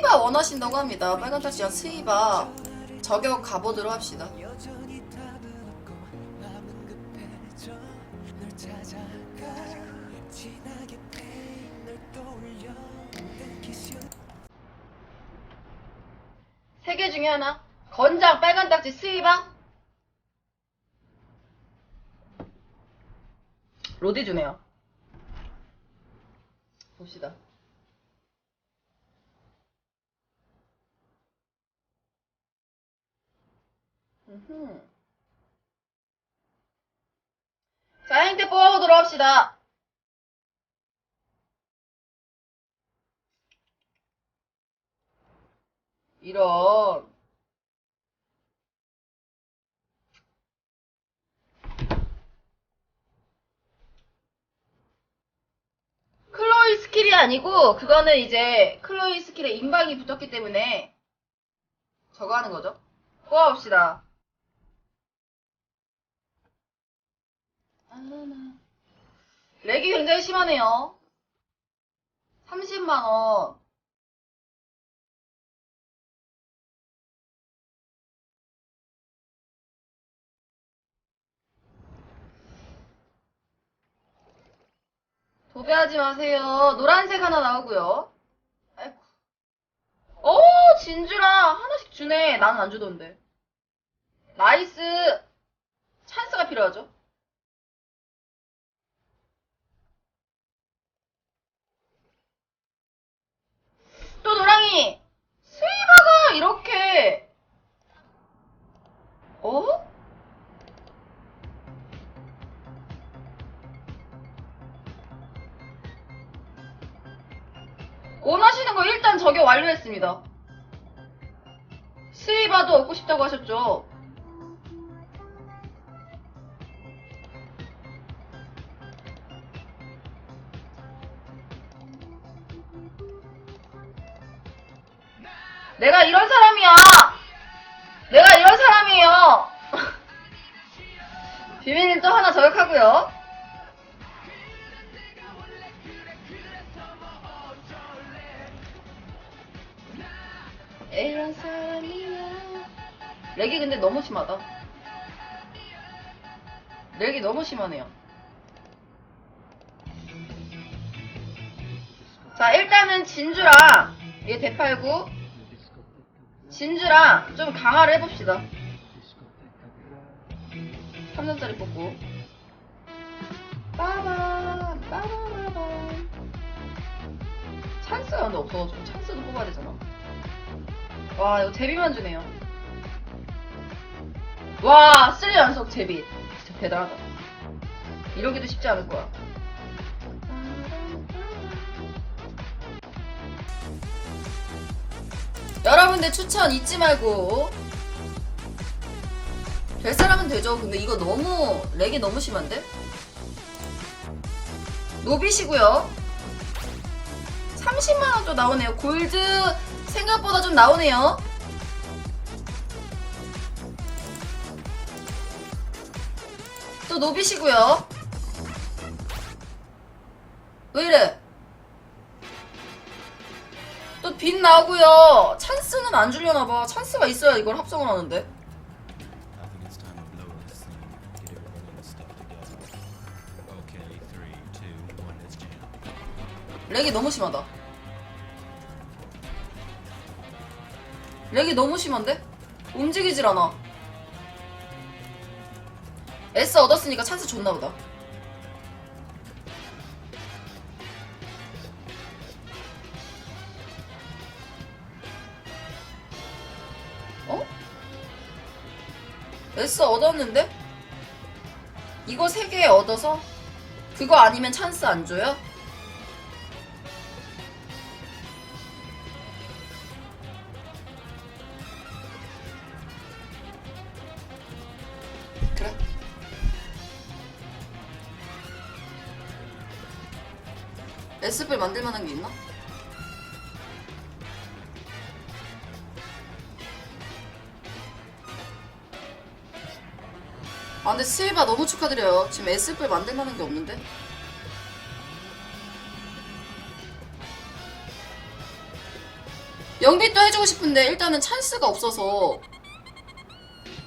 스이바 원하신다고 합니다. 빨간 딱지랑 스이바 저격 가보도록 합시다. 세 개 중에 하나. 건장 빨간 딱지 스이바. 로디 주네요. 봅시다. 자, 행태 뽑아보도록 합시다. 이런. 클로이 스킬이 아니고, 그거는 이제 클로이 스킬에 임박이 붙었기 때문에 저거 하는 거죠. 뽑아봅시다. 렉이 굉장히 심하네요. 30만원. 도배하지 마세요. 노란색 하나 나오고요. 아이고. 오, 진주랑 하나씩 주네. 나는 안 주던데. 나이스. 찬스가 필요하죠. 완료했습니다. 스이바도 얻고 싶다고 하셨죠? 내가 이런 사람이야! 내가 이런 사람이에요! 비밀님 또 하나 저격하고요. 이런 사람이야. 렉이 근데 너무 심하다. 렉이 너무 심하네요. 자, 일단은 진주랑, 얘 대팔구, 진주랑 좀 강화를 해봅시다. 3점짜리 뽑고. 빠밤, 빠밤빠밤. 찬스가 근데 없어가지고 찬스도 뽑아야 되잖아. 와, 이거 제비만 주네요. 와, 3 연속 제비. 진짜 대단하다. 이러기도 쉽지 않을 거야. 여러분들 추천 잊지 말고 될 사람은 되죠. 근데 이거 너무 렉이 너무 심한데? 노비시고요. 30만 원 또 나오네요. 골드 생각보다 좀 나오네요. 또 노비시고요. 왜 이래? 또 빈 나오고요. 찬스는 안 주려나 봐. 찬스가 있어야 이걸 합성을 하는데. 렉이 너무 심하다. 렉이 너무 심한데? 움직이질 않아. S 얻었으니까 찬스 줬나 보다. 어? S 얻었는데? 이거 3개 얻어서? 그거 아니면 찬스 안 줘요? S뿔 만들 만한 게 있나? 아 근데 스일바 너무 축하드려요. 지금 S뿔 만들 만한 게 없는데? 영빛도 해주고 싶은데 일단은 찬스가 없어서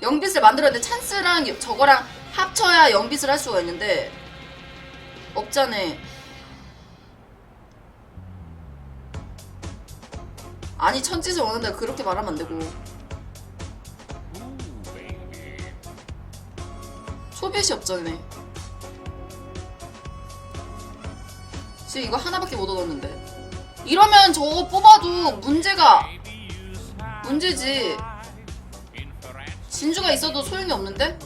영빛을 만들었는데 찬스랑 저거랑 합쳐야 영빛을 할 수가 있는데 없잖아. 아니 천짓을 원한다. 그렇게 말하면 안 되고. 소비시 없잖아. 지금 이거 하나밖에 못 얻었는데. 이러면 저거 뽑아도 문제가 문제지. 진주가 있어도 소용이 없는데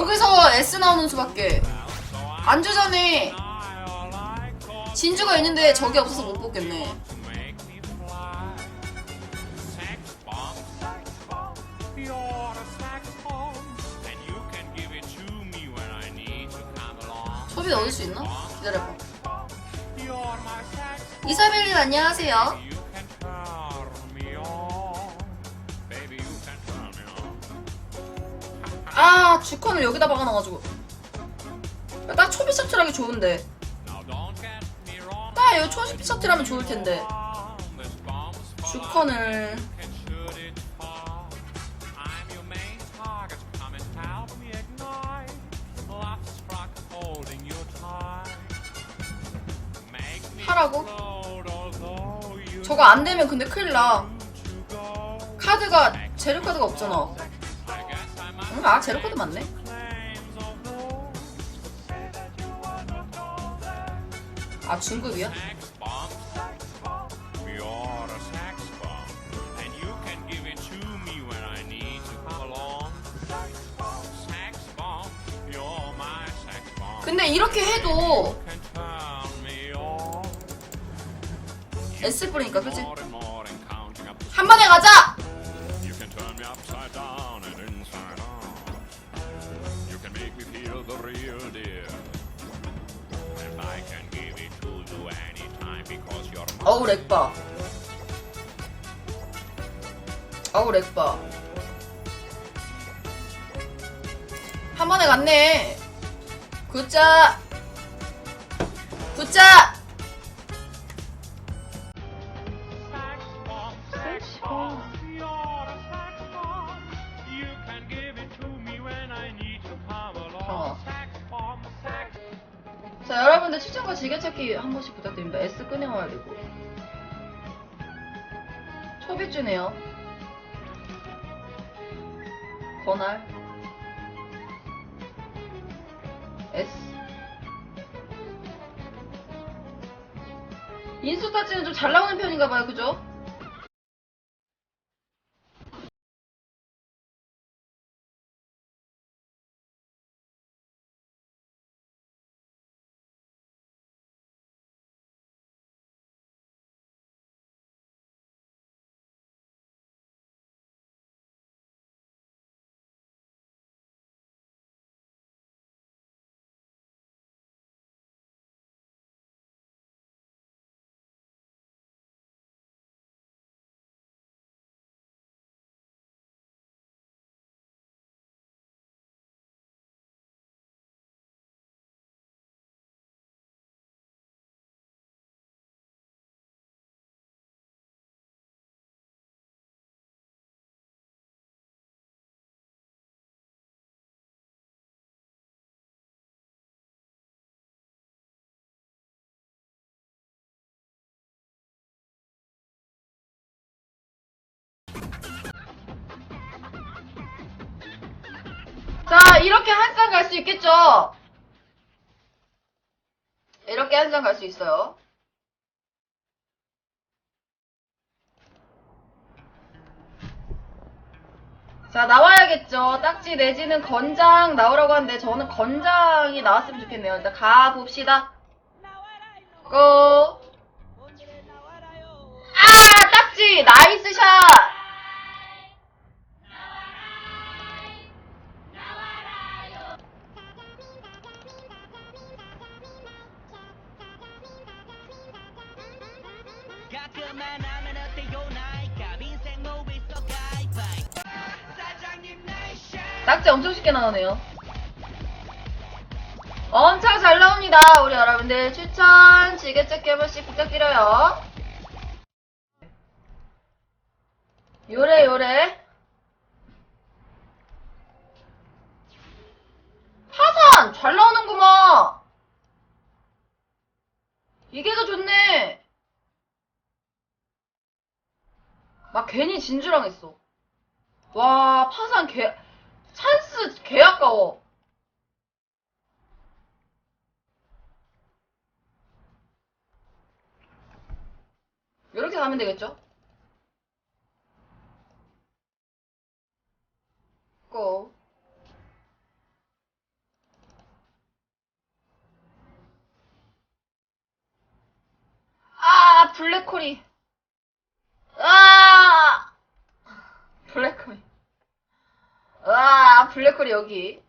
여기서 S 나오는 수밖에. 안 주잖아 진주가 있는데 저게 없어서 못 뽑겠네. 소비 얻을 수 있나? 기다려봐. 이사벨님 안녕하세요 아 주컨을 여기다 박아놔가지고. 딱 초비 셔틀하기 좋은데. 딱 여기 초비 셔틀하면 좋을 텐데. 주컨을. 하라고? 저거 안 되면 근데 큰일 나. 카드가 제로 카드가 없잖아. 응, 아 제로 카드 맞네 아 중급이야? 근데 이렇게 해도 S 뿌리니까 그치? 한 번에 가자! Make me feel the real deal. And I can give it to you anytime because you're. 어우 렉바 어우 렉바 한 번에 갔네 굿자 굿자 부탁드립니다. S 꺼내와야 되고. 초비주네요. 권할. S. 인스타치는 좀 잘 나오는 편인가봐요. 그죠? 자, 이렇게 한쌍갈수 있겠죠? 이렇게 한쌍갈수 있어요. 자, 나와야겠죠. 딱지 내지는 건장 나오라고 하는데 저는 건장이 나왔으면 좋겠네요. 일단 가봅시다. 고! 엄청 쉽게 나오네요. 엄청 잘 나옵니다. 우리 여러분들 추천 지게찾기 한 번씩 부탁드려요. 요래 요래. 파산 잘 나오는구만. 이게 더 좋네. 막 괜히 진주랑 했어. 와, 파산 개, 찬스 개 아까워. 이렇게 가면 되겠죠? 고. 아, 블랙홀이. 아! 블랙홀이. 와, 블랙홀이 여기.